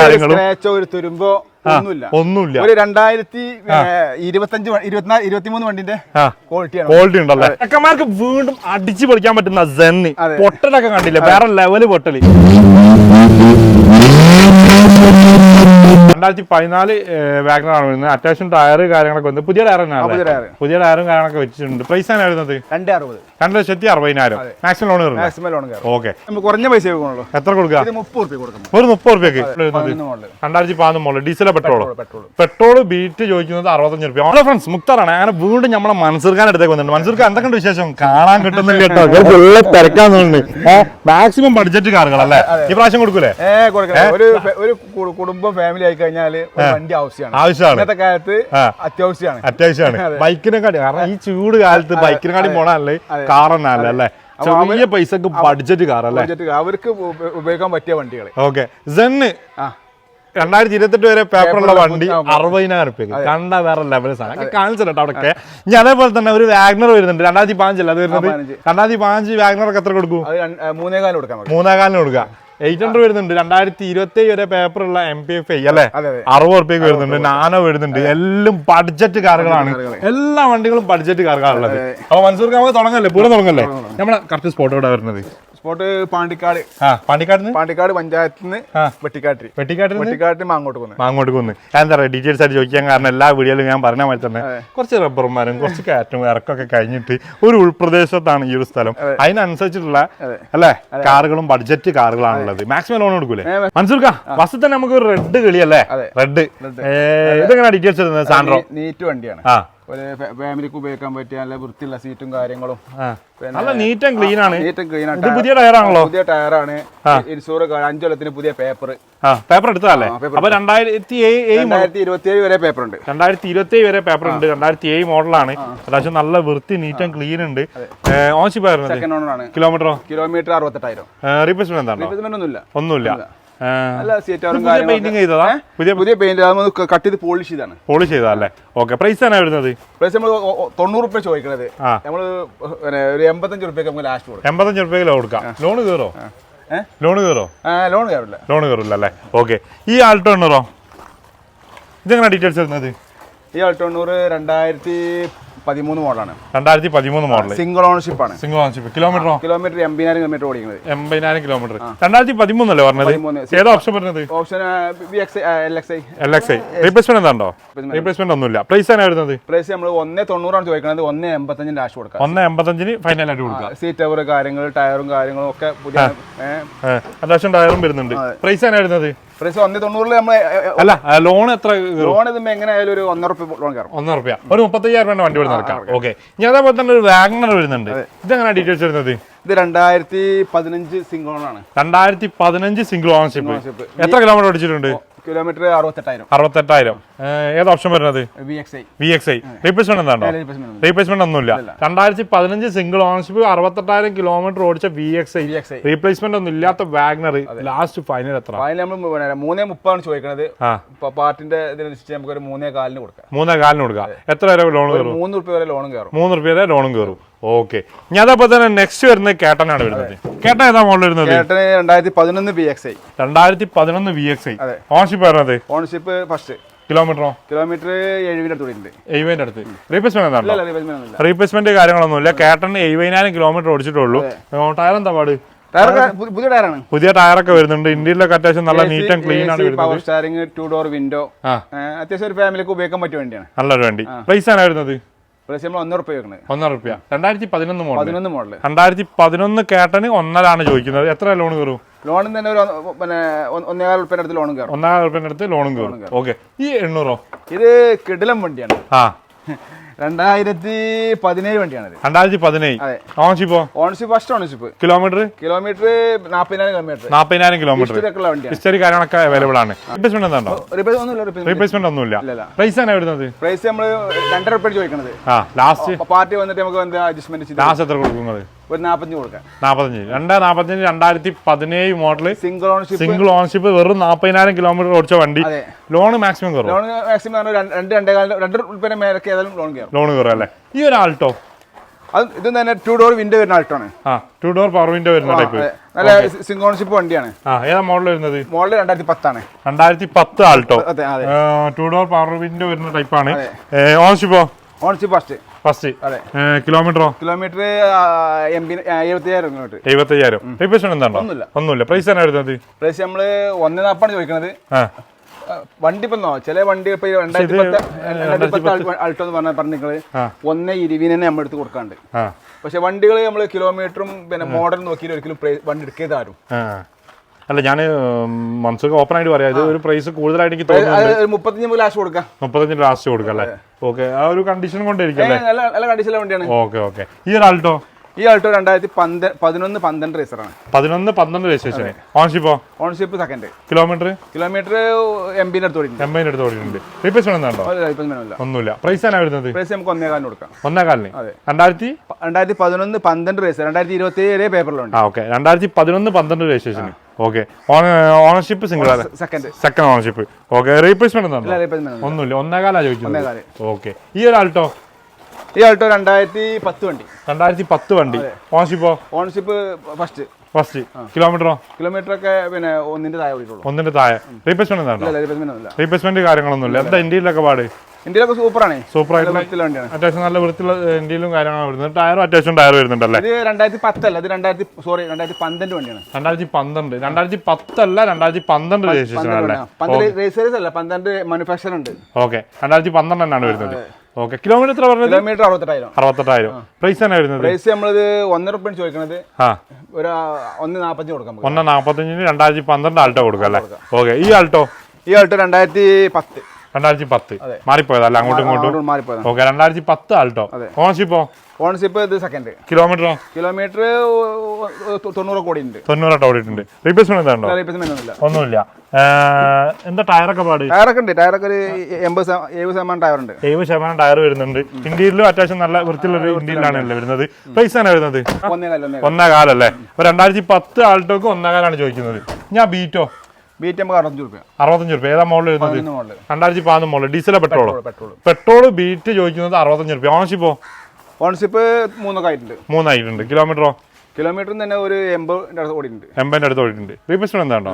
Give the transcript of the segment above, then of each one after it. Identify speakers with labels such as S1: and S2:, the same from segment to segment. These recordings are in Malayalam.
S1: കാര്യങ്ങളും.
S2: സ്ക്രാച്ചോ ഒരു തുരുമ്പോ ഒന്നുമില്ല.
S1: ഒന്നുമില്ല.
S2: ഒരു രണ്ടായിരത്തി ഇരുപത്തഞ്ച് ഇരുപത്തിനാല് ഇരുപത്തിമൂന്ന് വണ്ടിന്റെ ക്വാളിറ്റി
S1: ക്വാളിറ്റി ഉണ്ടല്ലേ? ചെക്കന്മാർക്ക് വീണ്ടും അടിച്ചു പൊളിക്കാൻ പറ്റുന്ന സെന്നി പൊട്ടലൊക്കെ കണ്ടില്ലേ? വേറെ ലെവൽ പൊട്ടൽ. രണ്ടായിരത്തി പതിനാല് ആണ് വരുന്നത് അത്യാവശ്യം ടയർ കാര്യങ്ങളൊക്കെ പുതിയ ടയർ തന്നെയാണ് പുതിയ ടയറും കാര്യങ്ങളൊക്കെ വെച്ചിട്ടുണ്ട്. പ്രൈസ് ആണ് വരുന്നത്?
S2: രണ്ട് അറുപത്.
S1: രണ്ട് ലക്ഷത്തി അറുപതിനായിരം. Maximum loan
S2: maximum loan
S1: okay
S2: കുറഞ്ഞ പൈസ
S1: എത്ര കൊടുക്കുക?
S2: മുപ്പത്
S1: ഒരു മുപ്പത് റുപ്യക്ക് രണ്ടായിരത്തി പതിനൊന്ന് മോളിൽ ഡീസലോ പെട്രോളോ
S2: പെട്രോൾ
S1: പെട്രോൾ ബീറ്റ് ചോദിക്കുന്നത് അറുപത്തഞ്ച് റുപ്യ. ഹലോ ഫ്രണ്ട്സ് മുക്താറാണ്. അങ്ങനെ വീണ്ടും നമ്മളെ മൻസൂർഖാൻ അടുത്തേക്ക് വന്നിട്ടുണ്ട്. മൻസൂർക്ക് എന്തൊക്കെയുണ്ട് വിശേഷം? കാണാൻ കിട്ടുന്നില്ല കേട്ടോ. ഫുള്ള് തിരക്കാൻ മാക്സിമം ബഡ്ജറ്റ് കാറുകൾ അല്ലേ ഈ പ്രാവശ്യം കൊടുക്കൂലേ?
S2: ഒരു കുടുംബം ഫാമിലി ആയി കഴിഞ്ഞാൽ വണ്ടി ആവശ്യമാണ്.
S1: ആവശ്യമാണ്.
S2: ഇന്നത്തെ കാലത്ത്. അത്യാവശ്യമാണ്.
S1: അത്യാവശ്യമാണ്. ബൈക്കിനെക്കാട്ടി കാരണം ഈ ചൂട് കാലത്ത് ബൈക്കിനെക്കാട്ടി പോണല്ലേ തന്നെ അല്ലേ? ചെറിയ പൈസക്ക് ബഡ്ജറ്റ് കാർ അല്ലേ?
S2: അവർക്ക് ഉപയോഗിക്കാൻ പറ്റിയ വണ്ടികൾ
S1: ഓക്കെ. സെന്ന് രണ്ടായിരത്തി ഇരുപത്തെട്ട് വരെ പേപ്പറുള്ള വണ്ടി അറുപതിനായിരം റുപ്യ കണ്ട വേറെ ലെവൽ സാധനം. കാണിച്ചിട്ടുണ്ട് അവിടെയൊക്കെ ഇനി അതേപോലെ തന്നെ ഒരു വാഗ്നർ വരുന്നുണ്ട്. രണ്ടായിരത്തി പാഞ്ചല്ല അത് വരുന്നത്. രണ്ടായിരത്തി പാഞ്ച് വാഗ്നർക്ക് എത്ര കൊടുക്കും?
S2: മൂന്നേകാലം കൊടുക്കാം മൂന്നേകാലം
S1: മൂന്നേകാലിന് കൊടുക്കുക. എയ്റ്റ് ഹൺഡ്രഡ് വരുന്നുണ്ട്. രണ്ടായിരത്തി ഇരുപത്തി വരെ പേപ്പറുള്ള എം പി എഫ് ഐ അല്ലെ? അറുപത് റുപ്യക്ക് വരുന്നുണ്ട്. നാനോ വരുന്നുണ്ട്. എല്ലാം ബഡ്ജറ്റ് കാറുകളാണ്. എല്ലാ വണ്ടികളും ബഡ്ജറ്റ് കാറുകളാണുള്ളത് അപ്പൊ മൻസൂർക്ക് നമുക്ക് തുടങ്ങല്ലേ? പൂരം തുടങ്ങല്ലേ? നമ്മളെ കറക്റ്റ് സ്പോട്ട് ഇവിടെ വരുന്നത്?
S2: സ്പോട്ട് പാണ്ടിക്കാട്.
S1: പാണ്ടിക്കാട്
S2: പാണ്ടിക്കാട് പഞ്ചായത്തിൽ നിന്ന്. വെട്ടിക്കാട്ടിരി
S1: വെട്ടിക്കാട്ടിൽ
S2: വെട്ടിക്കാട്ടിൽ മാങ്ങോട്ട് പോകുന്നത്
S1: മാങ്ങോട്ട് കൊന്ന് ഞാൻ എന്താ പറയുക ഡീറ്റെയിൽസ് ആയിട്ട് ചോദിക്കാൻ കാരണം എല്ലാ വീഡിയോയിലും ഞാൻ പറഞ്ഞ മാതിരി തന്നെ കുറച്ച് റബ്ബർമാരും കുറച്ച് കാറ്റും ഇറക്കൊക്കെ കഴിഞ്ഞിട്ട് ഒരു ഉൾപ്രദേശത്താണ് ഈ ഒരു സ്ഥലം. അതിനനുസരിച്ചിട്ടുള്ള അല്ലേ? കാറുകളും ബഡ്ജറ്റ് കാറുകളാണുള്ളത്. മാക്സിമം ലോൺ കൊടുക്കൂലേ? മനസ്സിലാക്ക ബസ് തന്നെ നമുക്ക് ഒരു റെഡ് കളിയല്ലേ?
S2: അല്ലേ
S1: റെഡ് ഇതെങ്ങനെ ഡീറ്റെയിൽസ് സാൻഡ്രോ?
S2: നീറ്റ് വണ്ടിയാണ്.
S1: ആ.
S2: ഒരു ഫാമിലിക്ക് ഉപയോഗിക്കാൻ പറ്റിയ നല്ല വൃത്തിയുള്ള സീറ്റും കാര്യങ്ങളും.
S1: നല്ല നീറ്റ് ആൻഡ് ക്ലീൻ ആണ്.
S2: നീറ്റും ക്ലീൻ
S1: ആണ്. പുതിയ ടയറാണല്ലോ?
S2: പുതിയ ടയറാണ്. ഇൻഷൂർ അഞ്ചു കൊല്ലത്തിന് പുതിയ പേപ്പർ
S1: പേപ്പർ എടുത്തതല്ലേ? അപ്പൊ രണ്ടായിരത്തി
S2: രണ്ടായിരത്തി ഇരുപത്തി ഏഴ് വരെ പേപ്പർ ഉണ്ട്.
S1: രണ്ടായിരത്തി ഇരുപത്തി ഏഴ് വരെ പേപ്പർ ഉണ്ട് രണ്ടായിരത്തി ഏഴ് മോഡലാണ് അത്യാവശ്യം നല്ല വൃത്തി നീറ്റ് ആൻഡ് ക്ലീൻ ഉണ്ട്. ഓൺഷിപ്പ്
S2: ആയിരുന്നു
S1: കിലോമീറ്ററോ
S2: കിലോമീറ്റർ അറുപത്തെട്ടായിരം.
S1: റീപ്ലേസ്മെന്റ് എന്താണ്?
S2: റിപ്ലേസ്മെന്റ് ഒന്നുമില്ല.
S1: ഒന്നുമില്ല.
S2: നല്ല സീറ്റാറും
S1: പുതിയ പെയിന്റിങ് ചെയ്തതാ? പുതിയ
S2: പുതിയ പെയിന്റ് കട്ട് ചെയ്ത് പോളിഷ് ചെയ്താണ്.
S1: പോളിഷ് ചെയ്തതല്ലേ? ഓക്കെ പ്രൈസ് ആണ് വരുന്നത്?
S2: പ്രൈസ് നമ്മൾ തൊണ്ണൂറ് റുപ്യ ചോദിക്കണത്. നമ്മൾ ഒരു എൺപത്തഞ്ച് റുപ്യക്ക് നമുക്ക് ലാസ്റ്റ് കൊടുക്കാം.
S1: എൺപത്തഞ്ച് റുപ്യ കിലോ കൊടുക്കാം. ലോൺ കയറോ? ലോൺ കയറോ?
S2: ലോൺ കയറില്ല.
S1: ലോൺ കയറില്ല അല്ലേ ഓക്കെ ഈ ആൾട്ടോ ഉണ്ടോ ഇതെങ്ങനെ ഡീറ്റെയിൽസ് വരുന്നത്?
S2: ഈ ആൾട്ടോ എണ്ണൂറ് രണ്ടായിരത്തി പതിമൂന്ന് മോഡലാണ്.
S1: രണ്ടായിരത്തി പതിമൂന്ന് മോഡൽ
S2: സിംഗിൾ ഓണർഷിപ്പ് ആണ്.
S1: സിംഗിൾ ഓണർഷിപ്പ് കിലോമീറ്ററോ
S2: കിലോമീറ്റർ എൺപതിനായിരം കിലോമീറ്റർ ഓടിക്കുന്നത്.
S1: എൺപതിനായിരം കിലോമീറ്റർ രണ്ടായിരത്തി പതിമൂന്നല്ലേ പറഞ്ഞത്? ഏതാ ഓപ്ഷൻ പറഞ്ഞത്?
S2: Option L X I
S1: replacement എന്താണോ? റീപ്ലേസ്മെന്റ് ഒന്നുമില്ല. പ്രൈസ് ആണ് വരുന്നത്?
S2: പ്രൈസ് നമ്മൾ ഒന്നേ തൊണ്ണൂറാണ് ചോദിക്കുന്നത് ഒന്നേ എൺപത്തഞ്ചിന് ലാസ്റ്റ് കൊടുക്കാം.
S1: ഒന്ന് എൺപത്തഞ്ചിന് ഫൈനൽ ആയിട്ട് കൊടുക്കാം
S2: സീറ്റ് ടവർ കാര്യങ്ങൾ ടയറും കാര്യങ്ങളും ഒക്കെ പുതിയ
S1: അത്യാവശ്യം ടയറും വരുന്നുണ്ട്. പ്രൈസ് ആണ് വരുന്നത്?
S2: പ്രൈസ് ഒന്നേ തൊണ്ണൂറിൽ നമ്മൾ
S1: അല്ല ലോൺ എത്ര
S2: ലോൺ ഇതുമ്പോൾ എങ്ങനെയായാലും ഒരു ഒന്നര റുപ്യ ലോൺ കയറും.
S1: ഒന്നര റുപ്യ ഒരു മുപ്പത്തയ്യായിരം രൂപ വണ്ടി ഇവിടെ നടക്കാം ഓക്കെ. ഇനി അതേപോലെ തന്നെ ഒരു വാഗ്നർ വരുന്നുണ്ട്. ഇതെങ്ങനെ ഡീറ്റെയിൽസ് വരുന്നത്?
S2: ഇത് രണ്ടായിരത്തി പതിനഞ്ച് ആണ്.
S1: രണ്ടായിരത്തി പതിനഞ്ച് സിംഗിൾ ഓണർഷിപ്പ്. എത്ര കിലോമീറ്റർ ഓടിച്ചിട്ടുണ്ട്?
S2: കിലോമീറ്റർ അറുപത്തെട്ടായിരം.
S1: അറുപത്തെട്ടായിരം. ഏത് ഓപ്ഷൻ വരുന്നത്?
S2: വി എക്സ് ഐ
S1: റീപ്ലേസ്മെന്റ് എന്താണോ? റീപ്ലേസ്മെന്റ് ഒന്നുമില്ല. രണ്ടായിരത്തി പതിനഞ്ച് സിംഗിൾ ഓണർഷിപ്പ് അറുപത്തെട്ടായിരം കിലോമീറ്റർ ഓടിച്ച വി എക്സ് ഐ റീപ്ലേസ്മെന്റ് ഒന്നും ഇല്ലാത്ത വാഗ്നർ ലാസ്റ്റ് ഫൈനൽ എത്ര?
S2: ഫൈനൽ നമ്മൾ മൂന്നേ മുപ്പാണ് ചോദിക്കുന്നത് പാർട്ടിന്റെ ഇതിനനുസരിച്ച് നമുക്ക് ഒരു മൂന്നേ കാലിന് കൊടുക്കാം.
S1: മൂന്നേ കാലിന് കൊടുക്കാം. എത്ര വരെ ലോൺ കയറും?
S2: മൂന്ന് റുപ്യ വരെ ലോണും കയറും.
S1: മൂന്ന് വരെ ലോണും കയറും. ഓക്കെ. ഞാൻ അതപ്പോ തന്നെ നെക്സ്റ്റ് വരുന്നത് കേട്ടനാണ് വരുന്നത്. കേട്ടൻ ഏതാ മോഡൽ വരുന്നത്?
S2: രണ്ടായിരത്തി പതിനൊന്ന് ബി എക്സ് ഐ
S1: രണ്ടായിരത്തി പതിനൊന്ന് വി എക്സ് ഐ. ഓൺഷിപ്പ് വരുന്നത്
S2: ഓണർഷിപ്പ് ഫസ്റ്റ്
S1: കിലോമീറ്ററോ
S2: കിലോമീറ്റർ എഴുപതിന്റെ അടുത്ത്.
S1: റീപ്ലേസ്മെന്റ് എന്താണോ?
S2: ഇല്ല റീപ്ലേസ്മെന്റ്
S1: കാര്യങ്ങളൊന്നുമില്ല കേട്ടന് എഴുപതിനായിരം കിലോമീറ്റർ ഓടിച്ചിട്ടുള്ളൂ. ടയർ എന്താ പാട്?
S2: പുതിയ ടയറാണ്
S1: പുതിയ ടയറൊക്കെ വരുന്നുണ്ട്. ഇന്ത്യയിലൊക്കെ അത്യാവശ്യം നല്ല നീറ്റ് ആൻഡ് ക്ലീൻ ആണ്
S2: power steering two door window അത്യാവശ്യം ഒരു ഫാമിലിക്ക് ഉപയോഗിക്കാൻ പറ്റിയ വണ്ടിയാണ്.
S1: നല്ലൊരു വണ്ടി. പ്രൈസ് ആണ് വരുന്നത്?
S2: ഒന്നര റുപ്യ
S1: രണ്ടായിരത്തി പതിനൊന്ന് മോഡൽ
S2: പതിനൊന്ന് മോഡൽ
S1: രണ്ടായിരത്തി പതിനൊന്ന് കേട്ടന് ഒന്നരാണ് ചോദിക്കുന്നത്. എത്ര ലോൺ കയറും?
S2: ലോണിന് തന്നെ ഒരു പിന്നെ ഒന്നേകാൽ റുപ്യന്റെ അടുത്ത് ലോണും കയറും.
S1: ഒന്നേകാൽ റുപ്യന്റെ അടുത്ത് ലോണും കയറും. ഓക്കെ. ഈ എണ്ണൂറോ?
S2: ഇത് കിടിലം വണ്ടിയാണ്.
S1: ആ.
S2: രണ്ടായിരത്തി പതിനേഴ് വണ്ടിയാണ്
S1: രണ്ടായിരത്തി പതിനേഴ്. ഓൺഷിപ്പോ
S2: ownership? First ownership.
S1: Kilometre?
S2: Kilometre നാൽപ്പതിനായിരം കിലോമീറ്റർ.
S1: നാൽപ്പതിനായിരം കിലോമീറ്റർ. ഹിസ്റ്ററി കാര്യങ്ങളൊക്കെ അവൈലബിൾ ആണ്. റീപ്ലേസ്മെന്റ് എന്താണോ റീപ്ലേസ്മെന്റ് ഒന്നുമില്ല. പ്രൈസ് ആണ് വരുന്നത്?
S2: പ്രൈസ് നമ്മൾ രണ്ടര രൂപ ചോദിക്കണത്.
S1: ആ ലാസ്റ്റ്
S2: പാർട്ടി വന്നിട്ട് നമുക്ക് അഡ്ജസ്റ്റ്മെന്റ്
S1: ലാസ്റ്റ് എത്ര കൊടുക്കുന്നത്?
S2: ഒരു നാൽപ്പത്തഞ്ച് കൊടുക്കാം.
S1: നാൽപ്പത്തഞ്ച് രണ്ട് നാൽപ്പത്തഞ്ച് രണ്ടായിരത്തി പതിനേഴ് model
S2: single ownership
S1: single ownership വെറും നാൽപ്പതിനായിരം കിലോമീറ്റർ ഓടിച്ച വണ്ടി. ലോൺ മാക്സിമം കയറും
S2: ലോൺ മാക്സിമം രണ്ട് രണ്ട് രണ്ടേകാലം രണ്ട് ഉൾപ്പെടെ മേലൊക്കെ ഏതായാലും ലോൺ കയറും.
S1: ലോൺ കയറും അല്ലേ? ഈ ഒരു ആൾട്ടോ
S2: അത് ഇത് തന്നെ ടു ഡോർ വിൻഡോ വരുന്ന ആൾട്ടാണ്
S1: ആ ടു ഡോർ പവർ വിൻഡോ വരുന്ന ടൈപ്പ്
S2: നല്ല സിംഗിൾ ഓണർഷിപ്പ് വണ്ടിയാണ്.
S1: ആ ഏതാ മോഡൽ വരുന്നത്?
S2: മോഡൽ രണ്ടായിരത്തി പത്താണ്
S1: രണ്ടായിരത്തി പത്ത് Alto two door power window വരുന്ന ടൈപ്പാണ് ഓൺഷിപ്പോ
S2: ഓൺഷിപ്പ് ഫസ്റ്റ്
S1: ഫസ്റ്റ്.
S2: അതെ.
S1: കിലോമീറ്ററോ?
S2: കിലോമീറ്റർ എംപി എഴുപത്തിയായിരം കിലോമീറ്റർ.
S1: എഴുപത്തയ്യായിരം റീപ്ലേസ്മെന്റ് എന്താണോ?
S2: ഒന്നുമില്ല.
S1: ഒന്നുമില്ല. പ്രൈസ് ആണ് വരുന്നത്
S2: പ്രൈസ് നമ്മൾ ഒന്നേ നാപ്പാണ് ചോദിക്കുന്നത് വണ്ടി ഇപ്പൊ ചില വണ്ടി ഇപ്പൊ രണ്ടായിരത്തി പത്ത് രണ്ടായിരത്തി പത്ത് ആൾട്ടോ എന്ന് പറഞ്ഞ
S1: പറഞ്ഞിട്ട്.
S2: ഒന്നേ ഇരുവിനെ നമ്മൾ എടുത്ത് കൊടുക്കാണ്ട്. പക്ഷെ വണ്ടികൾ നമ്മൾ കിലോമീറ്ററും പിന്നെ മോഡൽ നോക്കിയിട്ട് ഒരിക്കലും വണ്ടി
S1: എടുക്കേതാരും അല്ല ഞാൻ മനസ്സൊക്കെ ഓപ്പൺ ആയിട്ട് പറയാം. ഇത് ഒരു പ്രൈസ് കൂടുതലായിട്ട് എനിക്ക് തോന്നുന്നു
S2: മുപ്പത്തഞ്ച് ലാസ്റ്റ് കൊടുക്കാം.
S1: മുപ്പത്തഞ്ച് ലാസ്റ്റ് കൊടുക്കാം അല്ലേ? ഓക്കെ. ആ ഒരു കണ്ടീഷൻ കൊണ്ടിരിക്കും
S2: നല്ല നല്ല കണ്ടീഷനിലെ വണ്ടിയാണ്.
S1: Okay okay. ഈ ഒരു ആൾട്ടോ?
S2: ഈ ആൾട്ടോ രണ്ടായിരത്തി പന്ത പതിനൊന്ന് പന്ത്രണ്ട് രജിസ്റ്ററാണ്
S1: പതിനൊന്ന് പന്ത്രണ്ട് രജിസ്ട്രേഷൻ ഓൺഷിപ്പോ
S2: ഓൺഷിപ്പ് സെക്കൻഡ്
S1: കിലോമീറ്റർ
S2: കിലോമീറ്റർ എംപിന്റെ അടുത്ത് ഓടിയിട്ടുണ്ട്.
S1: എംബിന്റെ അടുത്ത് ഓടിക്കുന്നുണ്ട് റീപ്ലേസ്മെന്റ് ഉണ്ടോ
S2: റീപ്ലേസ്മെന്റ്
S1: ഒന്നുമില്ല. പ്രൈസ് ആണ് വരുന്നത്?
S2: പ്രൈസ് നമുക്ക് ഒന്നേകാലിന് കൊടുക്കാം.
S1: ഒന്നേ കാലിന്
S2: അതെ.
S1: രണ്ടായിരത്തി?
S2: രണ്ടായിരത്തി പതിനൊന്ന് പന്ത്രണ്ട് രജിസ്റ്റർ രണ്ടായിരത്തി ഇരുപത്തി ഏഴ് പേപ്പറിലുണ്ട്
S1: ഓക്കെ. രണ്ടായിരത്തി പതിനൊന്ന് പന്ത്രണ്ട് registration okay ownership single
S2: second
S1: second ownership okay replacement ഒന്നുമില്ല. ഒന്നേകാലാ
S2: ഒന്നേകാൽ.
S1: ഓക്കെ ഈ ഒരു ആൾട്ടോ?
S2: ഈ ആൾട്ടോ രണ്ടായിരത്തി പത്ത് വണ്ടി.
S1: രണ്ടായിരത്തി പത്ത് വണ്ടി. ഓണർഷിപ്പോ
S2: ഓൺഷിപ്പ് ഫസ്റ്റ്
S1: ഫസ്റ്റ് കിലോമീറ്ററോ
S2: കിലോമീറ്റർ ഒക്കെ പിന്നെ ഒന്നിന്റെ താഴെ
S1: ഒന്നിന്റെ താഴെ. റീപ്ലേസ്മെന്റ്
S2: റീപ്ലേസ്മെന്റ്
S1: കാര്യങ്ങളൊന്നുമില്ല. എന്താ ഇന്ത്യയിലൊക്കെ പാട്?
S2: ഇന്ത്യയിലൊക്കെ സൂപ്പറാണ്.
S1: സൂപ്പർ ആയിട്ടുള്ള
S2: വണ്ടിയാണ്.
S1: അത്യാവശ്യം നല്ല വൃത്തിയുള്ള ഇന്ത്യയിലും കാര്യങ്ങളും വരുന്നത്. ടയറും അത്യാവശ്യം ടയർ വരുന്നുണ്ടല്ലേ?
S2: ഇത് രണ്ടായിരത്തി പത്തല്ല ഇത് രണ്ടായിരത്തി സോറി രണ്ടായിരത്തി പന്ത്രണ്ട് വണ്ടിയാണ്
S1: രണ്ടായിരത്തി പന്ത്രണ്ട് രണ്ടായിരത്തി പത്തല്ല രണ്ടായിരത്തി പന്ത്രണ്ട് രജിസ്ട്രേഷൻ അല്ലേ
S2: പന്ത്രണ്ട് മാനുഫാക്ചർ ഉണ്ട്.
S1: ഓക്കെ. രണ്ടായിരത്തി പന്ത്രണ്ട് തന്നെയാണ് വരുന്നത്. ഓക്കെ. കിലോമീറ്റർ എത്ര പറഞ്ഞത്?
S2: കിലോമീറ്റർ അറുപത്തെട്ടായിരം.
S1: അറുപത്തെട്ടായിരം. പ്രൈസ് തന്നെ വരുന്നത്?
S2: പ്രൈസ് നമ്മളത് ഒന്നര റുപ്യാണ് ചോദിക്കണത് ഒരു ഒന്ന് നാൽപ്പത്തഞ്ച് നമുക്ക്.
S1: ഒന്ന് നാൽപ്പത്തഞ്ചിന് രണ്ടായിരത്തി പന്ത്രണ്ട് ആൾട്ടോ കൊടുക്കാം അല്ലേ? ഓക്കെ. ഈ ആൾട്ടോ?
S2: ഈ ആൾട്ടോ രണ്ടായിരത്തി പത്ത്
S1: രണ്ടായിരത്തി പത്ത്. മാറിപ്പോയതല്ല അങ്ങോട്ടും ഇങ്ങോട്ടും?
S2: മാറിപ്പോയത്.
S1: ഓക്കെ രണ്ടായിരത്തി പത്ത് ആൾട്ടോ. ഓണർഷിപ്പോ?
S2: ഓണർഷിപ്പ് ഇത് സെക്കൻഡ്
S1: കിലോമീറ്ററോ?
S2: കിലോമീറ്റർ തൊണ്ണൂറ് കോടി ഉണ്ട്
S1: തൊണ്ണൂറ് ഓടിയിട്ടുണ്ട്. റീപ്ലേസ്മെന്റ് എന്താണോ ഉണ്ടോ?
S2: റീപ്ലേസ്മെന്റ് ഒന്നുമില്ല.
S1: എന്താ ടയറൊക്കെ പാട്?
S2: ടയറൊക്കെ ഉണ്ട് ടയറൊക്കെ ഒരു എൺപത് എഴുപത് ശതമാനം ടയർ ഉണ്ട്
S1: എഴുപത് ശതമാനം ടയർ വരുന്നുണ്ട്. ഇന്ത്യയിലും അത്യാവശ്യം നല്ല വൃത്തിയുള്ള ഇന്ത്യയിലാണ് വരുന്നത് പ്രൈസ് ആണ് വരുന്നത്.
S2: ഒന്നേ കാലം ഒന്നേ
S1: ഒന്നേ കാലല്ലേ അപ്പൊ രണ്ടായിരത്തി പത്ത് ആൾട്ടോക്ക് ഒന്നേ കാലാണ് ചോദിക്കുന്നത്. ഞാൻ ബീറ്റോ
S2: ബീറ്റ് നമുക്ക് അറുപത്തഞ്ച് രൂപ
S1: അറുപത്തഞ്ച് രൂപ ഏതാ മോഡൽ വരുന്നത്? രണ്ടായിരത്തി പതിനൊന്ന് മോഡൽ ഡീസലോ പെട്രോളോ?
S2: പെട്രോൾ
S1: പെട്രോൾ ബീറ്റ് ചോദിക്കുന്നത് അറുപത്തഞ്ച് രൂപ ഓണർഷിപ്പോ
S2: ഓണർഷിപ്പ് മൂന്നൊക്കെ ആയിട്ടുണ്ട്.
S1: മൂന്നായിട്ടുണ്ട്. കിലോമീറ്ററോ
S2: കിലോമീറ്റർ തന്നെ ഒരു എൺപത് അടുത്ത് ഓടിയിട്ടുണ്ട്.
S1: എൺപതിന്റെ അടുത്ത് ഓടിയിട്ടുണ്ട്. റീപ്ലേസ്മെന്റ് എന്താണോ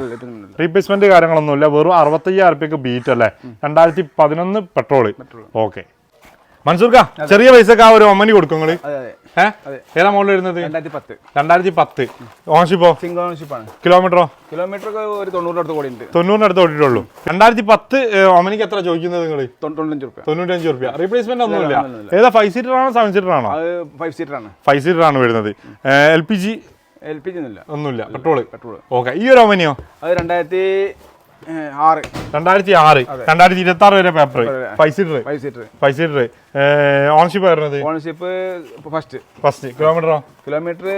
S2: റീപ്ലേസ്മെന്റ് ഇല്ല.
S1: കാര്യങ്ങളൊന്നുമില്ല. വെറും അറുപത്തയ്യായിരം റുപ്യക്ക് ബീറ്റ് അല്ലേ രണ്ടായിരത്തി പതിനൊന്ന് പെട്രോൾ. ഓക്കെ മൻസൂർക്ക ചെറിയ പൈസക്ക് ആ ഒരു ഒമ്മനി കൊടുക്കും നിങ്ങൾ. ഏതാ മോഡൽ വരുന്നത്?
S2: രണ്ടായിരത്തി പത്ത്
S1: രണ്ടായിരത്തി പത്ത് ഓണർഷിപ്പോ?
S2: സിംഗിൾ ഓണർഷിപ്പാണ്.
S1: കിലോമീറ്ററോ?
S2: കിലോമീറ്റർ ഒക്കെ ഒരു തൊണ്ണൂറ് അടുത്ത് ഓടിയിട്ടുണ്ട്
S1: തൊണ്ണൂറിന് അടുത്ത് ഓടിയിട്ടുള്ളൂ രണ്ടായിരത്തി പത്ത് ഒമനിക്ക് എത്ര ചോദിക്കുന്നത് നിങ്ങൾ
S2: തൊണ്ണൂ- തൊണ്ണൂറ്റഞ്ച് റുപ്യ
S1: തൊണ്ണൂറ്റഞ്ച് റുപ്യ റീപ്ലേസ്മെന്റ് ഒന്നുമില്ല. ഏതാ ഫൈവ് സീറ്റർ ആണോ സെവൻ സീറ്റർ ആണോ?
S2: ഫൈവ് സീറ്റർ ആണ്.
S1: ഫൈവ് സീറ്റർ ആണ് വരുന്നത്. L P G
S2: L P G ഒന്നുമില്ല.
S1: ഒന്നുമില്ല. പെട്രോൾ.
S2: Petrol
S1: okay. ഈ ഒരു ഒമനിയോ
S2: അത് രണ്ടായിരത്തി ആറ്.
S1: രണ്ടായിരത്തി ആറ് രണ്ടായിരത്തി ഇരുപത്തി ആറ് വരെ paper five seater
S2: five seater
S1: five seater ownership വരുന്നത്
S2: ഓണർഷിപ്പ് ഫസ്റ്റ്
S1: ഫസ്റ്റ് കിലോമീറ്ററോ
S2: കിലോമീറ്റർ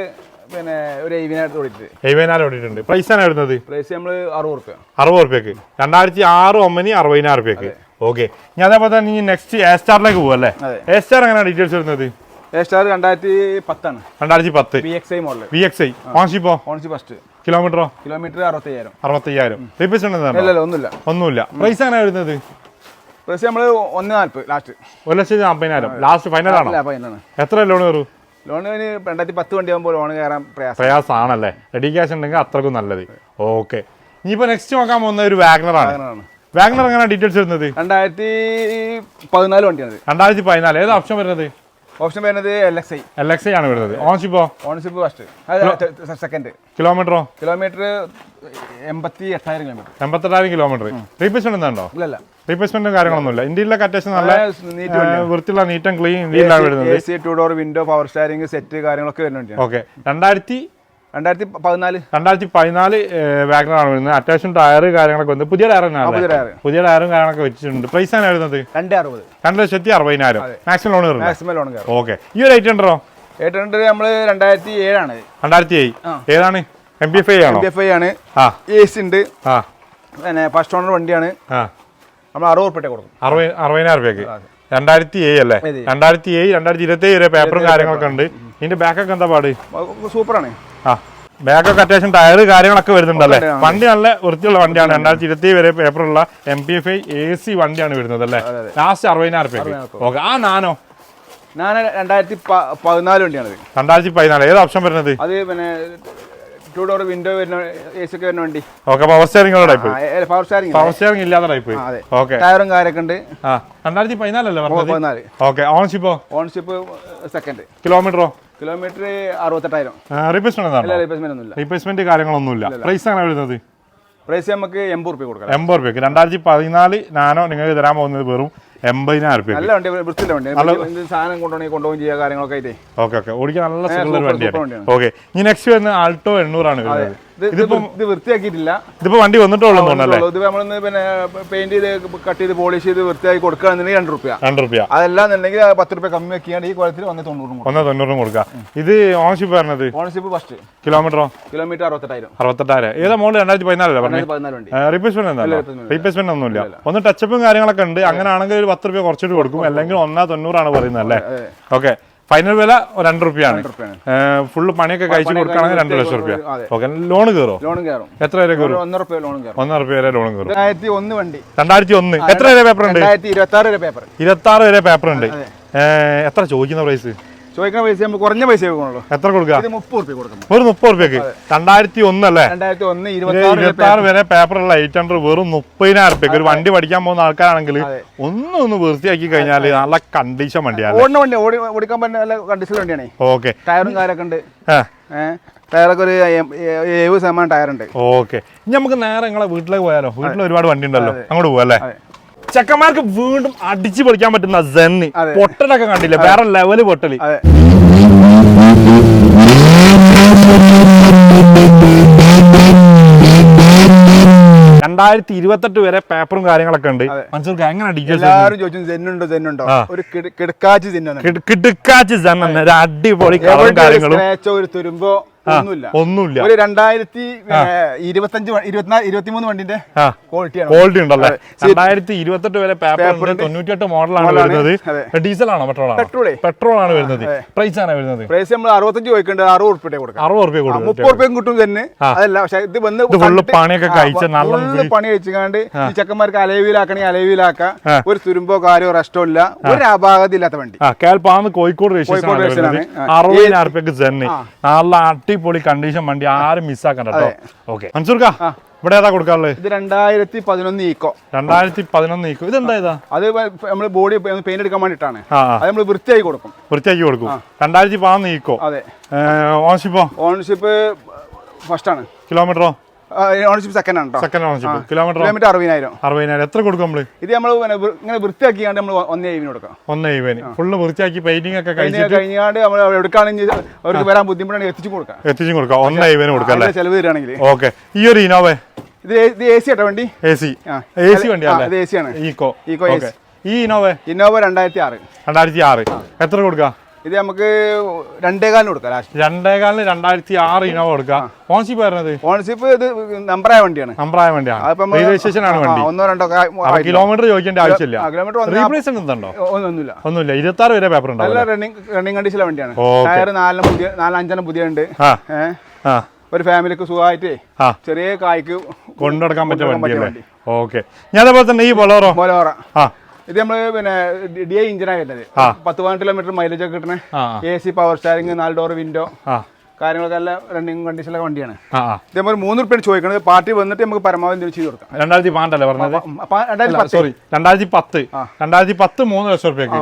S2: പിന്നെ ഒരു എഴുപതിനായിരത്തി ഓടിയിട്ട്.
S1: എഴുപതിനായിരം ഓടിയിട്ടുണ്ട്. പ്രൈസ് ആണ് വരുന്നത്?
S2: പ്രൈസ് നമ്മൾ അറുപത് റുപ്യ
S1: അറുപത് റുപ്യക്ക് രണ്ടായിരത്തി ആറ് ഒമ്പനി അറുപതിനായിരം റുപ്യക്ക് ഓക്കെ ഞാൻ അതേപോലെ തന്നെ ഇനി നെക്സ്റ്റ് എ സ്റ്റാറിലേക്ക് പോകും അല്ലേ. എ സ്റ്റാർ എങ്ങനെയാണ് ഡീറ്റെയിൽസ് വരുന്നത്?
S2: എ സ്റ്റാർ രണ്ടായിരത്തി പത്താണ്.
S1: രണ്ടായിരത്തി പത്ത്.
S2: B X I model
S1: B X I ഓൺഷിപ്പോ
S2: ownership first
S1: കിലോമീറ്ററോ?
S2: കിലോമീറ്റർ അറുപത്തയ്യായിരം.
S1: അറുപത്തയ്യായിരം.
S2: ഇല്ല ഒന്നുമില്ല.
S1: ഒന്നുമില്ല. പ്രൈസ് എങ്ങനെ വരുന്നത്?
S2: പ്രൈസ് നമ്മൾ ഒന്ന് നാൽപ്പത് ലാസ്റ്റ്
S1: ഒരു ലക്ഷത്തി നാൽപ്പതിനായിരം ലാസ്റ്റ് ഫൈനൽ ആണോ? എത്ര ലോൺ കയറും?
S2: ലോൺ രണ്ടായിരത്തി പത്ത് വണ്ടി ആകുമ്പോൾ ലോൺ കയറാൻ പ്രയാസം.
S1: പ്രയാസമാണല്ലേ റെഡി ക്യാഷ് ഉണ്ടെങ്കിൽ അത്രക്കും നല്ലത്. ഓക്കെ ഇനിയിപ്പോ നെക്സ്റ്റ് നോക്കാൻ പോകുന്ന ഒരു വാഗ്നർ ആണ്.
S2: അങ്ങനെയാണ്
S1: വാഗ്നർ എങ്ങനെയാണ് ഡീറ്റെയിൽസ് വരുന്നത്?
S2: രണ്ടായിരത്തി പതിനാല് വണ്ടിയാണ്
S1: രണ്ടായിരത്തി പതിനാല്. ഏത് ഓപ്ഷൻ വരുന്നത്?
S2: ഓപ്ഷൻ വരുന്നത് L X I
S1: L X I ആണ് വരുന്നത്. ഓൺഷിപ്പോ
S2: ഓൺഷിപ്പ് ഫസ്റ്റ് സെക്കൻഡ്
S1: കിലോമീറ്ററോ
S2: കിലോമീറ്റർ എൺപത്തി എട്ടായിരം കിലോമീറ്റർ
S1: എൺപത്തെട്ടായിരം കിലോമീറ്റർ റീപ്ലേസ്മെന്റ് എന്താണോ?
S2: ഇല്ല
S1: റീപ്ലേസ്മെന്റും കാര്യങ്ങളൊന്നുമില്ല. ഇന്ത്യയിലൊക്കെ അത്യാവശ്യം നല്ല വൃത്തിയുള്ള നീറ്റ് ആൻഡ് ക്ലീൻ ഇന്ത്യയിലാണ് വരുന്നത്.
S2: A C two door window power steering set കാര്യങ്ങളൊക്കെ വരുന്നുണ്ട്
S1: ഓക്കെ രണ്ടായിരത്തി
S2: രണ്ടായിരത്തി പതിനാല്.
S1: രണ്ടായിരത്തി പതിനാല് വാഗണറാണ് വരുന്നത്. അത്യാവശ്യം ടയർ കാര്യങ്ങളൊക്കെ വന്നത് പുതിയ ടയർ തന്നെയാണ്
S2: പുതിയ ടയർ
S1: പുതിയ ടയറും കാര്യങ്ങളൊക്കെ വെച്ചിട്ടുണ്ട്. പ്രൈസ് ആണ് വരുന്നത്?
S2: രണ്ട് അറുപത്.
S1: രണ്ട് ലക്ഷത്തി അറുപതിനായിരം. മാക്സിമം ലോൺ
S2: മാക്സിമം ലോൺ കയറും
S1: ഓക്കെ ഈ ഒരു ഐറ്റം ഉണ്ടോ
S2: എയ്റ്റ് ഹൺഡ്രഡ് നമ്മൾ രണ്ടായിരത്തി ഏഴാണ്.
S1: രണ്ടായിരത്തി ഏഴ്. ഏതാണ്? എം പി എഫ് ഐ ആണ്?
S2: എം പി എഫ് ഐ ആണ്. എ സി ഉണ്ട്. പിന്നെ ഫസ്റ്റ് ഓണർ വണ്ടിയാണ്. നമ്മൾ അറുപത് ഉറുപ്പിട്ടേ കൊടുക്കും.
S1: അറുപത് അറുപതിനായിരം രൂപയ്ക്ക് രണ്ടായിരത്തി ഏഴ് അല്ലേ. രണ്ടായിരത്തി ഏഴ് രണ്ടായിരത്തി ഇരുപത്തി ഏഴ് പേപ്പറും കാര്യങ്ങളൊക്കെ ഉണ്ട്. ഇതിന്റെ ബാക്കൊക്കെ എന്താ പാട്?
S2: സൂപ്പറാണ്.
S1: ആ ബാഗൊക്കെ അത്യാവശ്യം ടയർ കാര്യങ്ങളൊക്കെ വരുന്നുണ്ടല്ലേ? വണ്ടി നല്ല വൃത്തിയുള്ള വണ്ടിയാണ്. രണ്ടായിരത്തി ഇരുപത്തി വരെ പേപ്പറുള്ള M P F I A C വണ്ടിയാണ് വരുന്നത് അല്ലേ? ലാസ്റ്റ് അറുപതിനായിരം രൂപയ്ക്ക് ഓക്കെ. ആ നാനോ?
S2: ഞാൻ രണ്ടായിരത്തി പതിനാല് വണ്ടിയാണ്
S1: രണ്ടായിരത്തി പതിനാല്. ഏത് ഓപ്ഷൻ വരുന്നത്?
S2: അത് പിന്നെ ടൂ ഡോർ വിൻഡോ വരുന്ന എ സി ഒക്കെ വരുന്ന വണ്ടി.
S1: Okay power steering type
S2: power steering
S1: power steering ഇല്ലാത്ത ടൈപ്പ്. ഓക്കെ.
S2: ടയറും കാര്യമൊക്കെ ഉണ്ട്.
S1: രണ്ടായിരത്തി പതിനാലല്ലേ
S2: പതിനാല്.
S1: ഓക്കെ ഓൺഷിപ്പോ
S2: ഓൺഷിപ്പ് സെക്കൻഡ്
S1: കിലോമീറ്ററോ
S2: കിലോമീറ്റർ അറുപത്തെട്ടായിരം.
S1: റീപ്ലേസ്മെന്റ്
S2: ഒന്നുമില്ല.
S1: റീപ്ലേസ്മെന്റ് കാര്യങ്ങളൊന്നുമില്ല. പ്രൈസ് ആണ് വരുന്നത്?
S2: പ്രൈസ് നമുക്ക് എൺപത് റുപ്യ കൊടുക്കാം.
S1: എൺപത് റുപ്യക്ക് രണ്ടായിരത്തി പതിനാല് നാനോ നിങ്ങൾക്ക് തരാൻ പോകുന്നത് വെറും എൺപതിനായിരം റുപ്യക്ക്
S2: നല്ല വണ്ടി വൃത്തിയുള്ള വണ്ടി. എന്ത് സാധനം കൊണ്ടുപോകണമെങ്കിൽ കൊണ്ടുപോകും ചെയ്യുക കാര്യങ്ങളൊക്കെ ആയിട്ടേ.
S1: Okay okay. ഓടിക്കാൻ നല്ല
S2: സൂപ്പർ
S1: വണ്ടിയാണ്. ഓക്കെ. ഇനി നെക്സ്റ്റ് വരുന്ന ആൾട്ടോ എണ്ണൂറാണ് വരുന്നത്.
S2: ഇത് വൃത്തിയാക്കിയിട്ടില്ല.
S1: ഇതിപ്പോ വണ്ടി വന്നിട്ടുള്ളൂ
S2: ഇത് നമ്മളൊന്ന് പിന്നെ പെയിന്റ് ചെയ്ത് കട്ട് ചെയ്ത് പോളിഷ് ചെയ്ത് വൃത്തിയാക്കി കൊടുക്കുകയാണെന്നുണ്ടെങ്കിൽ രണ്ട് റുപ്യ.
S1: രണ്ട് റുപ്യ.
S2: അതല്ലാന്നുണ്ടെങ്കിൽ പത്ത് റുപ്യ കമ്മി വെക്കിയാണ്ട് ഈ കുളത്തിൽ ഒന്ന് തൊണ്ണൂറും
S1: ഒന്ന് തൊണ്ണൂറും കൊടുക്കുക. ഇത് ഓൺഷിപ്പ് പറഞ്ഞത്
S2: ഓണർഷിപ്പ് ഫസ്റ്റ്
S1: കിലോമീറ്ററോ?
S2: കിലോമീറ്റർ അറുപത്തെട്ടായിരം.
S1: അറുപത്തെട്ടായിരം. ഏതാ മോൾ? രണ്ടായിരത്തി പതിനാലല്ലേ പറഞ്ഞത് റീപ്ലേസ്മെന്റ് എന്താ? റീപ്ലേസ്മെന്റ് ഒന്നുമില്ല. ഒന്ന് ടച്ചപ്പും കാര്യങ്ങളൊക്കെ ഉണ്ട്. അങ്ങനെയാണെങ്കിൽ ഒരു പത്ത് രൂപ കുറച്ചിട്ട് കൊടുക്കും. അല്ലെങ്കിൽ ഒന്നാ തൊണ്ണൂറാണ് പറയുന്നത് അല്ലേ? ഓക്കെ ഫൈനൽ വില രണ്ട് റുപ്യാണ്. ഫുള്ള് പണിയൊക്കെ കഴിച്ചു കൊടുക്കുകയാണെങ്കിൽ രണ്ട് ലക്ഷം റുപ്യ. ഓക്കെ ലോൺ കയറോ? എത്ര വരെ കയറും?
S2: ഒന്നര റുപ്യ ലോണും കയറും.
S1: ഒന്നര റുപ്യ വരെ ലോൺ കയറും.
S2: രണ്ടായിരത്തി ഒന്ന് വണ്ടി.
S1: രണ്ടായിരത്തി ഒന്ന് എത്ര വരെ പേപ്പർ ഉണ്ട്?
S2: രണ്ടായിരത്തി ഇരുപത്തി ആറ് വരെ പേപ്പർ
S1: ഇരുപത്തി ആറ് വരെ പേപ്പർ ഉണ്ട്. എത്ര ചോദിക്കുന്ന പ്രൈസ്
S2: ചോദിക്കുന്ന പൈസ നമുക്ക് കുറഞ്ഞ പൈസ കൊടുക്കണല്ലോ
S1: എത്ര കൊടുക്കുക?
S2: മുപ്പത് റുപ്യ കൊടുക്കണം
S1: ഒരു മുപ്പത് റുപ്യക്ക്? രണ്ടായിരത്തി ഒന്ന് അല്ലേ?
S2: രണ്ടായിരത്തി ഒന്ന് ഇരുപത്തി ആറ്
S1: വരെ പേപ്പറുള്ള എയ്റ്റ് ഹൺഡ്രഡ് വെറും മുപ്പതിനായിരം റുപ്യക്ക്. ഒരു വണ്ടി പഠിക്കാൻ പോകുന്ന ആൾക്കാരാണെങ്കിൽ ഒന്നും ഒന്ന് വൃത്തിയാക്കി കഴിഞ്ഞാൽ നല്ല കണ്ടീഷൻ വണ്ടിയാണ്
S2: ഓടുന്ന വണ്ടി ഓടിക്കാൻ പറ്റുന്ന നല്ല കണ്ടീഷൻ വണ്ടിയാണ്.
S1: ഓക്കെ.
S2: ടയറും കാര്യമൊക്കെ ഉണ്ട് ടയറൊക്കെ ഒരു എഴുപത് ശതമാനം ടയറുണ്ട്.
S1: ഓക്കെ. ഇനി നമുക്ക് നേരെ നിങ്ങളെ വീട്ടിലേക്ക് പോയാലോ? വീട്ടിൽ ഒരുപാട് വണ്ടി ഉണ്ടല്ലോ അങ്ങോട്ട് പോകാം
S2: അതെ.
S1: ചെക്കന്മാർക്ക് വീണ്ടും അടിച്ചു പൊളിക്കാൻ പറ്റുന്ന സെന്നി പൊട്ടലൊക്കെ കണ്ടില്ല? വേറെ ലെവൽ
S2: പൊട്ടൽ.
S1: രണ്ടായിരത്തി ഇരുപത്തെട്ട് വരെ പേപ്പറും കാര്യങ്ങളൊക്കെ ഉണ്ട്. മനസ്സിലാക്കി എങ്ങനെ അടിക്കുന്നുണ്ടോ
S2: എല്ലാവരും ചോദിച്ചു ഒരു കിട- കിടക്കാച്ചി
S1: സെൻ അടിപൊളി കളറും കാര്യങ്ങളും.
S2: ഒരു തുരുമ്പോ ഒന്നുമില്ല.
S1: ഒന്നുമില്ല.
S2: ഒരു രണ്ടായിരത്തി ഇരുപത്തഞ്ച് ഇരുപത്തിനാല് ഇരുപത്തിമൂന്ന് വണ്ടിന്റെ ക്വാളിറ്റി
S1: ക്വാളിറ്റി ഉണ്ടല്ലേ? രണ്ടായിരത്തി ഇരുപത്തെട്ട് വരെ പേപ്പർ തൊണ്ണൂറ്റിയെട്ട് മോഡലാണ് വരുന്നത്. ഡീസൽ ആണോ പെട്രോൾ ആണോ? പെട്രോൾ ആണ് വരുന്നത്. പ്രൈസ് ആണ് വരുന്നത്?
S2: പ്രൈസ് നമ്മൾ അറുപത്തഞ്ച് ചോദിക്കേണ്ടത് അറുപത് റുപ്യ കൊടുക്കും.
S1: അറുപത് റുപ്യ കൊടുക്കും.
S2: മുപ്പത് റുപ്യം കിട്ടും തന്നെ അതല്ല പക്ഷെ ഇത് വന്ന്
S1: ഫുള്ള് പണിയൊക്കെ കഴിച്ച നല്ല
S2: പണി കഴിച്ചുകൊണ്ട് ഈ ചെക്കന്മാർക്ക് അലവിലാക്കണെങ്കിൽ അലവിലാക്കാം ഒരു തുരുമ്പോ കാര്യോ റെസ്റ്റോ ഇല്ല. ഒരു അപാകത ഇല്ലാത്ത വണ്ടി
S1: കേൾപ്പാന്ന് കോഴിക്കോട്
S2: കോഴിക്കോട്.
S1: അറുപതിനായിരം റുപ്യക്ക് തന്നെ നല്ല അടിപൊളി കണ്ടീഷൻ വണ്ടി ആരും മിസ്സാക്കണ്ട കേട്ടോ ഓക്കെ മൻസൂർക്ക ഇവിടെ ഏതാ കൊടുക്കാറുള്ളത്
S2: ഇത് രണ്ടായിരത്തി പതിനൊന്ന് ഈക്കോ
S1: രണ്ടായിരത്തി പതിനൊന്ന് നീക്കും ഇതെന്താ ഇതാ?
S2: അത് നമ്മൾ ബോഡി പെയിന്റ് എടുക്കാൻ
S1: വേണ്ടിട്ടാണ്
S2: അത് നമ്മൾ വൃത്തിയാക്കി കൊടുക്കും.
S1: വൃത്തിയാക്കി കൊടുക്കും. രണ്ടായിരത്തി പതിനൊന്ന് ഈക്കോ
S2: അതെ.
S1: ഓൺഷിപ്പോ
S2: ഓണർഷിപ്പ് ഫസ്റ്റ് ആണ്.
S1: കിലോമീറ്ററോ
S2: ഓണർഷിപ്പ് സെക്കൻഡ് ആണ്
S1: സെക്കൻഡ് ഓണർഷിപ്പ് കിലോമീറ്റർ
S2: കിലോമീറ്റർ അറുപതിനായിരം.
S1: അറുപതിനായിരം. എത്ര കൊടുക്കും നമ്മൾ
S2: ഇത് നമ്മൾ ഇങ്ങനെ വൃത്തിയാക്കിയാണ്ട് നമ്മൾ ഒന്നേ എഴുവിന് കൊടുക്കാം.
S1: ഒന്നേ ഇവന് ഫുള്ള് വൃത്തിയാക്കി പെയിന്റിംഗ് ഒക്കെ കഴിച്ചിട്ട്
S2: കഴിഞ്ഞാണ്ട് നമ്മൾ എടുക്കുകയാണെങ്കിൽ അവർക്ക് വരാൻ ബുദ്ധിമുട്ടാണ് എത്തിച്ചു കൊടുക്കാം.
S1: എത്തിച്ചും കൊടുക്കാം. ഒന്നേ ഇവന് കൊടുക്കാം അല്ലേ?
S2: ചെലവ് തരികയാണെങ്കിൽ
S1: ഓക്കെ. ഈ ഒരു ഇനോവേ?
S2: ഇത് ഇത് എ സി ആട്ടോ വണ്ടി?
S1: എ സി എ സി വണ്ടി
S2: ആ,
S1: അല്ലേ?
S2: ഇത് എ സി ആണ്
S1: ഈക്കോ
S2: ഈക്കോ
S1: ഈ ഇനോവേ?
S2: ഇന്നോവ രണ്ടായിരത്തി ആറ്.
S1: രണ്ടായിരത്തി ആറ്. എത്ര കൊടുക്കാം?
S2: ഇത് നമുക്ക് രണ്ടേകാലിന് കൊടുക്കാം ലാസ്റ്റ്
S1: രണ്ടേകാലിന് രണ്ടായിരത്തി ആറ് ഇനോവ കൊടുക്കാം ഓൺഷിപ്പ് വരുന്നത്?
S2: ഓൺഷിപ്പ് ഇത് നമ്പറായ വണ്ടിയാണ്.
S1: നമ്പറായ വണ്ടിയാണ്. രജിസ്ട്രേഷൻ വണ്ടി.
S2: ഒന്നോ രണ്ടോ
S1: കിലോമീറ്റർ ചോദിക്കേണ്ട ആവശ്യമില്ല. റീപ്ലേസ്
S2: ഒന്നുമില്ല.
S1: ഒന്നുമില്ല. ഇരുപത്തി ആറ് വരെ പേപ്പർ
S2: ഉണ്ട് റണ്ണിങ് റണ്ണിങ് കണ്ടീഷനിലെ വണ്ടിയാണ്. ടയർ നാലിനും പുതിയ നാലഞ്ചെണ്ണം പുതിയ ഉണ്ട് ഒരു ഫാമിലിക്ക് സുഖമായിട്ട് ചെറിയ കായ്ക്ക്
S1: കൊണ്ടുനടക്കാൻ പറ്റിയ വണ്ടി. ഓക്കെ. ഞാൻ അതേപോലെ തന്നെ ഈ ബൊലോറോ
S2: ബൊലോറ
S1: ആ.
S2: ഇത് നമ്മൾ പിന്നെ ഡി ഐ ഇഞ്ചിനാണ് വരുന്നത് പത്ത് പതിനെട്ട് കിലോമീറ്റർ മൈലേജ് ഒക്കെ കിട്ടണേ എ സി പവർ സ്റ്റാരിങ് നാല് ഡോർ വിൻഡോ കാര്യങ്ങളൊക്കെ നല്ല റണ്ണിങ് കണ്ടീഷനിലെ വണ്ടിയാണ്.
S1: ആ ആ.
S2: ഇത് നമ്മൾ മൂന്ന് റുപ്യാണ് ചോദിക്കുന്നത് പാർട്ടി വന്നിട്ട് നമുക്ക് പരമാവധി ചെയ്ത് കൊടുക്കാം.
S1: രണ്ടായിരത്തി പന്ത്രണ്ടല്ലേ പറഞ്ഞത്? സോറി രണ്ടായിരത്തി പത്ത്. രണ്ടായിരത്തി പത്ത്. മൂന്ന് ലക്ഷം റുപ്യക്ക്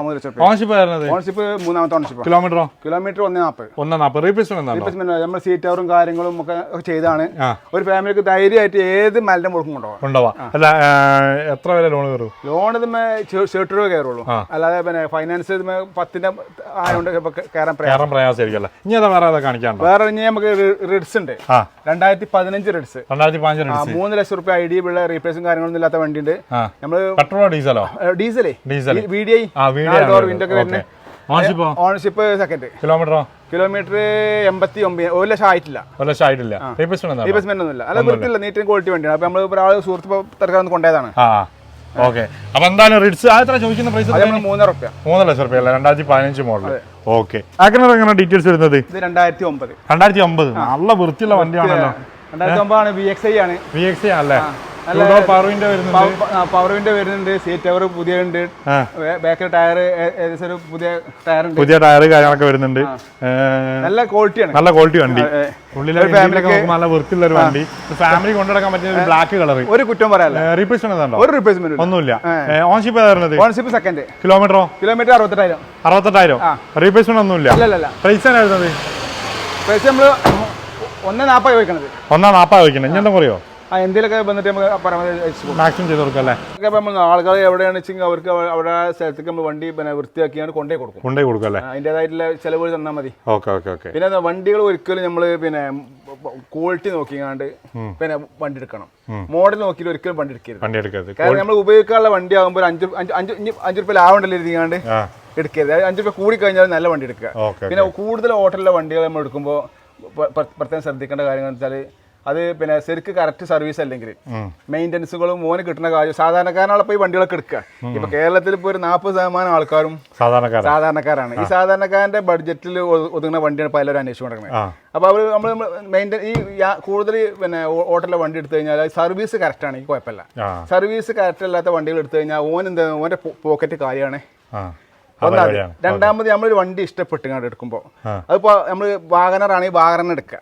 S1: ഓൺഷിപ്പ്
S2: ഓണർഷിപ്പ് മൂന്നാമത്തെ ഓണർഷിപ്പ്
S1: കിലോമീറ്ററോ?
S2: കിലോമീറ്റർ ഒന്നേ നാൽപ്പത്
S1: ഒന്നാം നാൽപ്പത് റീപ്ലേസ്മെന്റ് എന്താണോ?
S2: നമ്മൾ സീറ്റ് അവറും കാര്യങ്ങളും ഒക്കെ ചെയ്താണ്. ഒരു ഫാമിലിക്ക് ധൈര്യമായിട്ട് ഏത് മലിന്റെ മുടക്കും കൊണ്ടുപോകാം.
S1: അല്ല എത്ര വരെ ലോൺ കയറും?
S2: ലോൺ ഇതുമേ ഷർട്ട് രൂപ കയറുള്ളൂ. അല്ലാതെ പിന്നെ ഫൈനാൻസ് പത്തിന്റെ ആയതുകൊണ്ട് കയറാൻ പ്രയാസം.
S1: പ്രയാസമായിരിക്കും പ്രയാസമായിരിക്കല്ലേ ഇനി അതാ വേറെ കാണിക്കാണ്ടോ
S2: വേറെ ഇനി നമുക്ക് റിഡ്സ് ഉണ്ട്. രണ്ടായിരത്തി പതിനഞ്ച് റിഡ്സ്
S1: രണ്ടായിരത്തി പതിനഞ്ച്
S2: മൂന്ന് ലക്ഷം റുപ്യ ഐ ഡി ഉള്ള റീപ്ലേസും കാര്യങ്ങളൊന്നും ഇല്ലാത്ത വണ്ടി ഉണ്ട് നമ്മൾ
S1: പെട്രോളോ ഡീസലോ?
S2: ഡീസലേ.
S1: Diesel.
S2: V D I window ഒക്കെ
S1: വീഡിയോ
S2: വരുന്നത്. ഓണർഷിപ്പ് സെക്കൻഡ്
S1: കിലോമീറ്ററോ?
S2: കിലോമീറ്റർ എൺപത്തി ഒമ്പത് ഒരു ലക്ഷം ആയിട്ടില്ല.
S1: ഒരു ലക്ഷം ആയിട്ടില്ല. റീപ്ലേസ്മെന്റ് ഒന്നും
S2: ഇല്ല ഒന്നുമില്ല. അല്ല വൃത്തിയില്ല നീറ്റിന് ക്വാളിറ്റി വണ്ടിയാണ്. അപ്പൊ നമ്മൾ ഒരാൾ സുഹൃത്ത് തിരക്കാൻ കൊണ്ടുപോയതാണ്.
S1: ഓക്കെ. അപ്പൊ എന്തായാലും റിഡ്സ് ആ എത്ര ചോദിക്കുന്ന പ്രൈസ്
S2: മൂന്നര റുപ്യ
S1: മൂന്ന് ലക്ഷം റുപ്യ അല്ല? രണ്ടായിരത്തി പതിനഞ്ച് മോഡൽ ഓക്കെ. ആക്കണത് എങ്ങനെ ഡീറ്റെയിൽസ് വരുന്നത്?
S2: രണ്ടായിരത്തി ഒമ്പത്.
S1: രണ്ടായിരത്തി ഒമ്പത്. നല്ല വൃത്തിയുള്ള വണ്ടിയാണല്ലോ.
S2: രണ്ടായിരത്തി ഒമ്പതാണ് വി എക്സ് ഐ ആണ്.
S1: വി എക്സ് ഐ വരുന്നുണ്ട്
S2: പവർ വിൻഡോ വരുന്നുണ്ട്? സീറ്റ് കവർ പുതിയ ഉണ്ട്. ബാക്കിൽ ടയർ ഏകദേശം ഒരു പുതിയ ടയർ ഉണ്ട്.
S1: പുതിയ ടയർ കാര്യങ്ങളൊക്കെ വരുന്നുണ്ട്.
S2: നല്ല ക്വാളിറ്റിയാണ്
S1: നല്ല ക്വാളിറ്റി വണ്ടി. ഉള്ളിലെ നല്ല വൃത്തിയുള്ള ഒരു വണ്ടി. ഫാമിലി കൊണ്ടുനടക്കാൻ പറ്റിയ ഒരു ബ്ലാക്ക് കളർ
S2: ഒരു കുറ്റം പറയാല്ല
S1: റീപ്ലേസ്മെന്റ്
S2: ഒരു റിപ്ലേസ്മെന്റ്
S1: ഒന്നുമില്ല. ഓൺഷിപ്പ് വരുന്നത്
S2: ഓൺഷിപ്പ് സെക്കൻഡ്
S1: കിലോമീറ്ററോ
S2: കിലോമീറ്റർ അറുപത്തെട്ടായിരം.
S1: അറുപത്തെട്ടായിരം. റീപ്ലേസ്മെന്റ് ഒന്നുമില്ല.
S2: പ്രൈസ് അല്ല
S1: പ്രൈസ്
S2: നമ്മൾ ഒന്ന് നാൽപ്പത് ചോദിക്കണത്
S1: ഒന്നാം നാപ്പാ വയ്ക്കുന്നത് ഇനി എന്താ പറയോ
S2: ആ എന്തെങ്കിലുമൊക്കെ വന്നിട്ട് നമുക്ക് പരമാവധി
S1: മാക്സിമം ചെയ്ത് കൊടുക്കാം അല്ലേ?
S2: അപ്പം നമ്മൾ ആൾക്കാർ എവിടെയാണ് വെച്ചെങ്കിൽ അവർക്ക് അവരുടെ സ്ഥലത്തേക്ക് നമ്മൾ വണ്ടി പിന്നെ വൃത്തിയാക്കിയാണ് കൊണ്ടേ കൊടുക്കും.
S1: കൊണ്ടേ കൊടുക്കും അല്ലേ?
S2: അതിന്റെതായിട്ടുള്ള ചിലവ് തന്നാൽ മതി.
S1: Okay okay okay.
S2: പിന്നെ വണ്ടികൾ ഒരിക്കലും നമ്മൾ പിന്നെ ക്വാളിറ്റി നോക്കിയാണ്ട് പിന്നെ വണ്ടി എടുക്കണം. മോഡൽ നോക്കി ഒരിക്കലും വണ്ടി എടുക്കരുത്.
S1: വണ്ടി എടുക്കരുത്.
S2: കാരണം നമ്മൾ ഉപയോഗിക്കാനുള്ള വണ്ടി ആകുമ്പോൾ അഞ്ച് അഞ്ച് അഞ്ച് റുപ്യ ലാഭമുണ്ടല്ലോ
S1: ഇരിക്കാണ്ട്
S2: എടുക്കരുത്. അഞ്ച് റുപ്യ കൂടി കഴിഞ്ഞാൽ നല്ല വണ്ടി എടുക്കുക. പിന്നെ കൂടുതൽ ഹോട്ടലിലെ വണ്ടികൾ നമ്മൾ എടുക്കുമ്പോൾ പ്ര- പ്ര- പ്രത്യേകം ശ്രദ്ധിക്കേണ്ട കാര്യങ്ങൾ വെച്ചാൽ അത് പിന്നെ ശരിക്ക് കറക്റ്റ് സർവീസ് അല്ലെങ്കിൽ മെയിന്റനൻസുകളും മോന് കിട്ടുന്ന കാര്യം സാധാരണക്കാരനാണ് പോയി വണ്ടികളൊക്കെ എടുക്കുക. ഇപ്പൊ കേരളത്തിൽ ഇപ്പോൾ ഒരു നാൽപ്പത് ശതമാനം ആൾക്കാരും സാധാരണക്കാരാണ്. ഈ സാധാരണക്കാരന്റെ ബഡ്ജറ്റിൽ ഒതുങ്ങുന്ന വണ്ടിയാണ് പലരും അന്വേഷിച്ചു കൊടുക്കുന്നത്
S1: അപ്പൊ
S2: അപ്പോൾ അവർ നമ്മൾ മെയിന്റെ ഈ കൂടുതൽ പിന്നെ ഹോട്ടലിലെ വണ്ടി എടുത്തു കഴിഞ്ഞാൽ സർവീസ് കറക്റ്റ് ആണ് ഈ കുഴപ്പമില്ല. സർവീസ് കറക്റ്റ് അല്ലാത്ത വണ്ടികൾ എടുത്തു കഴിഞ്ഞാൽ ഓൻ എന്താ ഓന്റെ പോക്കറ്റ് കാര്യമാണ് ഒന്നാമത്. രണ്ടാമത് നമ്മളൊരു വണ്ടി ഇഷ്ടപ്പെട്ട് എടുക്കുമ്പോൾ. അതിപ്പോ നമ്മൾ വാഗനറാണെങ്കിൽ വാഗനർ എടുക്കുക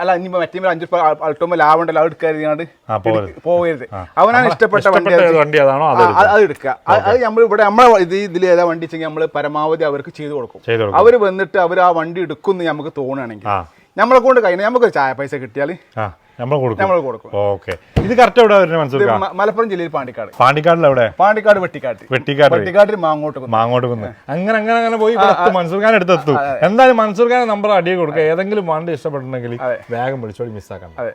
S2: അല്ല ഇനി മറ്റേ അഞ്ചു അൾട്ടുമ്പോൾ ലാഭം ഉണ്ടല്ലോ അത് എടുക്കാതിരിക്കാണ്ട്
S1: പോകരുത്
S2: അവനാണ് ഇഷ്ടപ്പെട്ട വണ്ടി
S1: അത്
S2: എടുക്കുക. അത് നമ്മൾ ഇവിടെ നമ്മളെ ഇത് ഇതിൽ ഏതാ വണ്ടി വെച്ചെങ്കിൽ നമ്മൾ പരമാവധി അവർക്ക് ചെയ്തു കൊടുക്കും. അവർ വന്നിട്ട് അവർ ആ വണ്ടി എടുക്കുന്നു നമുക്ക് തോന്നുകയാണെങ്കിൽ നമ്മളെ കൊണ്ട് കഴിഞ്ഞാൽ നമുക്ക് ചായ പൈസ കിട്ടിയാൽ
S1: നമ്മൾ കൊടുക്കും.
S2: നമ്മൾ കൊടുക്കും.
S1: ഓക്കെ. ഇത് കറക്റ്റ് എവിടെ വരുന്നത് മനസ്സിലാക്കാം
S2: മലപ്പുറം ജില്ലയിൽ പാണ്ടിക്കാട്.
S1: പാണ്ടിക്കാടിൽ എവിടെ?
S2: പാണ്ടിക്കാട് വെട്ടിക്കാട്ട്
S1: വെട്ടിക്കാട്
S2: വെട്ടിക്കാട്ടിൽ മാങ്ങോട്ട്.
S1: മാങ്ങോട്ട് കുന്ന് അങ്ങനെ അങ്ങനെ അങ്ങനെ പോയി. മൻസൂർ ഖാൻ എടുത്തെത്തും എന്തായാലും മൻസൂർ ഖാൻ നമ്പർ അടിയെ കൊടുക്കുക. ഏതെങ്കിലും വണ്ടി ഇഷ്ടപ്പെട്ടിട്ടുണ്ടെങ്കിൽ വേഗം വിളിച്ചോടി മിസ്സാക്കണ്ട
S2: അതെ.